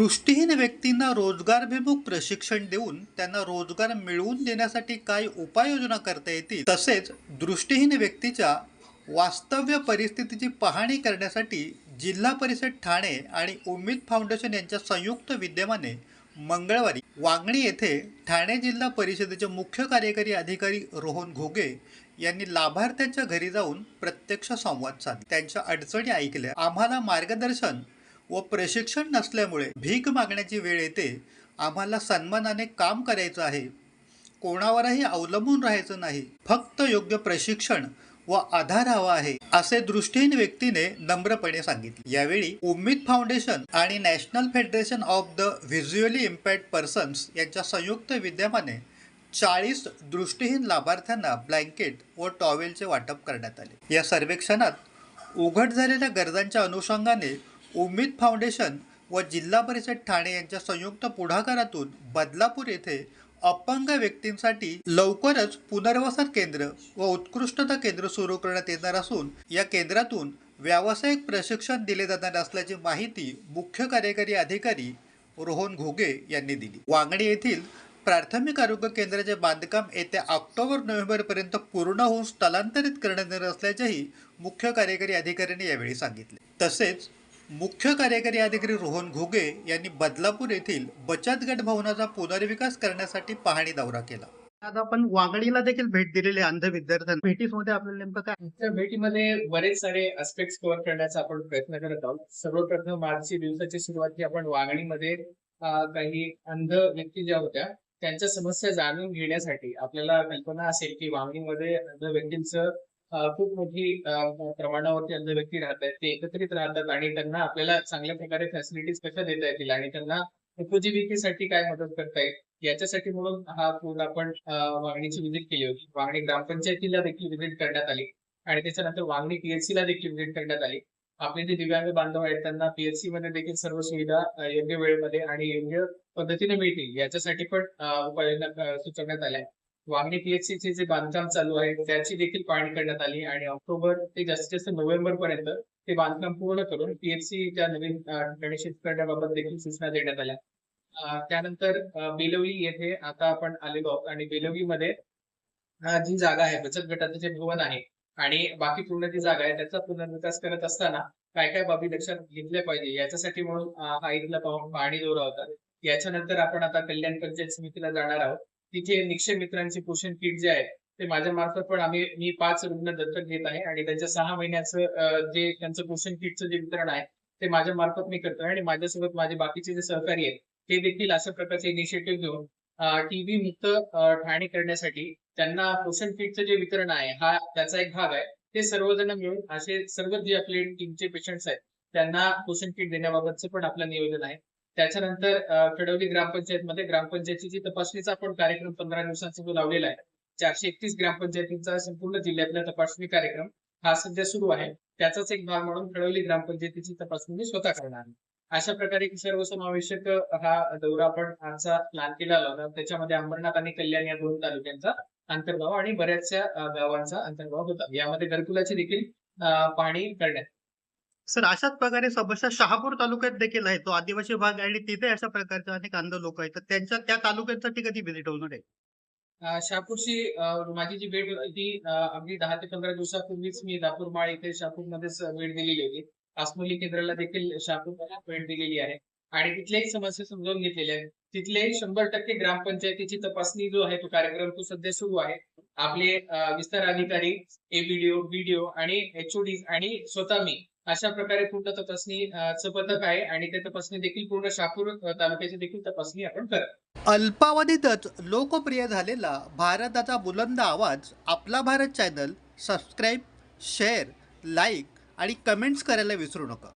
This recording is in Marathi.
दृष्टीहीन व्यक्तींना रोजगारभिमुख प्रशिक्षण देऊन त्यांना रोजगार मिळवून देण्यासाठी काय उपाययोजना करता येतील? तसेच दृष्टीहीन व्यक्तीच्या वास्तव्य परिस्थितीची पाहणी करण्यासाठी जिल्हा परिषद ठाणे आणि उम्मीद फाउंडेशन यांच्या संयुक्त विद्यमाने मंगळवारी वांगणी येथे ठाणे जिल्हा परिषदेचे मुख्य कार्यकारी अधिकारी रोहन घोगे यांनी लाभार्थ्यांच्या घरी जाऊन प्रत्यक्ष संवाद साधला. त्यांच्या अडचणी ऐकल्या. आम्हाला मार्गदर्शन व प्रशिक्षण नसल्यामुळे भीक मागण्याची वेळ येते. आम्हाला सन्मानाने काम करायचं आहे. कोणावरही अवलंबून राहायचं नाही. फक्त योग्य प्रशिक्षण व आधार हवा आहे असे दृष्टीहीन व्यक्तीने नम्रपणे सांगितले. यावेळी उम्मीद फाउंडेशन आणि national federation of the visually impact persons यांच्या संयुक्त विद्यमाने चाळीस दृष्टीहीन लाभार्थ्यांना ब्लँकेट व टॉवेलचे वाटप करण्यात आले. या सर्वेक्षणात उघड झालेल्या गरजांच्या अनुषंगाने उम्मीद फाउंडेशन व जिल्हा परिषद ठाणे यांच्या संयुक्त पुढाकारातून बदलापूर येथे अपंग व्यक्तींसाठी लवकरच पुनर्वसन केंद्र व उत्कृष्टता केंद्र सुरू करण्यात येणार असून या केंद्रातून व्यावसायिक प्रशिक्षण दिले जाणार असल्याची माहिती मुख्य कार्यकारी अधिकारी रोहन घोगे यांनी दिली. वांगणी येथील प्राथमिक आरोग्य केंद्राचे बांधकाम येत्या ऑक्टोबर नोव्हेंबरपर्यंत पूर्ण होऊन स्थलांतरित करण्यात येणार असल्याचेही मुख्य कार्यकारी अधिकाऱ्यांनी यावेळी सांगितले. तसेच मुख्य कार्यकारी अधिकारी रोहन घोगे यांनी बदलापूर येथील बचत गट भवनाचा पुनर्विकास करण्यासाठी पाहणी दौरा केला. आज आपण वांगणीला देखील भेट दिलेली अंध विद्यार्थ्यांना. भेटीमध्ये आपल्याला नेमकं काय? त्या भेटीमध्ये बरेच सारे अस्पेक्ट कव्हर करण्याचा आपण प्रयत्न करत आहोत. सर्वप्रथम आजची दिवसाची सुरुवात ही आपण वांगणीमध्ये काही अंध व्यक्ती ज्या होत्या त्यांच्या समस्या जाणून घेण्यासाठी आपल्याला कल्पना असेल की वांगणीमध्ये अंध व्यक्तींचं खूप मोठी प्रमाणावरती अंध व्यक्ती राहत आहेत ते एकत्रित राहतात आणि त्यांना आपल्याला चांगल्या प्रकारे फॅसिलिटीज कशा देता येतील आणि त्यांना उपजीविकेसाठी काय मदत करता येईल? याच्यासाठी म्हणून हा पूर्ण आपण अं, वांगणीची व्हिजिट केली होती. वांगणी ग्रामपंचायतीला देखील विजिट करण्यात आली आणि त्याच्यानंतर वांगणी पीएचसी ला देखील विजिट करण्यात आली. आपले जे दिव्यांग बांधव आहेत त्यांना पीएचसी मध्ये देखील सर्व सुविधा योग्य वेळेमध्ये आणि योग्य पद्धतीने मिळतील. याच्यासाठी पण उपाययोजना सुचवण्यात आल्या. वांगणी पीएचसीचे जे बांधकाम चालू आहे त्याची देखील पाहणी करण्यात आली आणि ऑक्टोबर ते जास्तीत जास्त नोव्हेंबर पर्यंत ते बांधकाम पूर्ण करून पीएचसी च्या नवीन ठिकाणी शिफ्ट करण्याबाबत देखील सूचना देण्यात आल्या. त्यानंतर अ, बेलवली येथे आता आपण आलेलो आहोत आणि बेलवलीमध्ये जी जागा आहे बचत गटाचं जे भवन आहे आणि बाकी पूर्ण जी जागा आहे त्याचा पुनर्विकास करत असताना काय काय बाबी लक्षात घेतल्या पाहिजे याच्यासाठी म्हणून हा इथला पाहून पाहणी दौरा होता याच्यानंतर आपण आता कल्याण पंचायत समितीला जाणार आहोत. तिथे निक्षय मित्रांचे पोषण किट जे आहे ते माझ्या मार्फत पण आम्ही मी पाच रुग्ण दत्तक घेत आहे आणि त्यांच्या सहा महिन्याचं जे त्यांचं पोषण किटचं जे वितरण आहे ते माझ्या मार्फत मी करतोय आणि माझ्यासोबत माझे बाकीचे जे सहकारी आहेत ते देखील अशा प्रकारचे इनिशिएटिव्ह घेऊन टीबी मुक्त ठाणे करण्यासाठी त्यांना पोषण किटचं जे वितरण आहे हा त्याचा एक भाग आहे. ते सर्वजण मिळून असे सर्व जे आपले टीमचे पेशंट्स आहेत त्यांना पोषण किट देण्याबाबतचं पण आपलं नियोजन आहे. त्याच्यानंतर अं, ग्रामपंचायत मध्ये ग्रामपंचायतीची तपासणीचा आपण कार्यक्रम पंधरा दिवसांचा जो लावलेला आहे चारशे एकतीस ग्रामपंचायतींचा संपूर्ण जिल्ह्यातला तपासणी कार्यक्रम हा सध्या सुरू आहे. त्याचाच एक भाग म्हणून फेडवली ग्रामपंचायतीची तपासणी मी स्वतः करणार आहे. अशा प्रकारे सर्वसमावेशक हा दौरा आपण आमचा प्लॅन केला होता. त्याच्यामध्ये अंबरनाथ आणि कल्याण या दोन तालुक्यांचा अंतर्भाव आणि बऱ्याचशा गावांचा अंतर्भाव होता. यामध्ये घरकुलाची देखील अं, पाहणी करण्यात सर अशाच प्रकारे समस्या शहापूर तालुक्यात देखील आहे. तो आदिवासी भाग आहे आणि तिथे अशा प्रकारचे अनेक अंध लोक आहेत. तर त्यांच्या त्या तालुक्यांसाठी कधी व्हिजिट होणार आहे? अं, शहापूरची अं, माझी जी भेट होती ती अं, अगदी दहा ते पंधरा दिवसापूर्वीच मी दापूरमाळ इथे शहापूरमध्येच भेट दिलेली होती. आसमोली केंद्राला देखील शहापूरला भेट दिलेली आहे. आणि तिथल्याही समस्या समजावून घेतलेल्या आहेत. तिथले शंभर टक्के ग्रामपंचायतीची तपासणी जो आहे तो कार्यक्रम तो सध्या सुरू आहे. आपले अं, विस्तार अधिकारी एबीडीओ बीडीओ आणि एचओडी आणि स्वतः मी अशा प्रकारे पूर्ण तपासणी पथक आहे आणि ते तपासणी देखील पूर्ण शहापूर तालुक्याची देखील तपासणी आपण करतो अल्पावधीतच लोकप्रिय झालेला भारताचा बुलंद आवाज आपला Bharat channel subscribe share like आणि कमेंट्स करायला विसरू नका.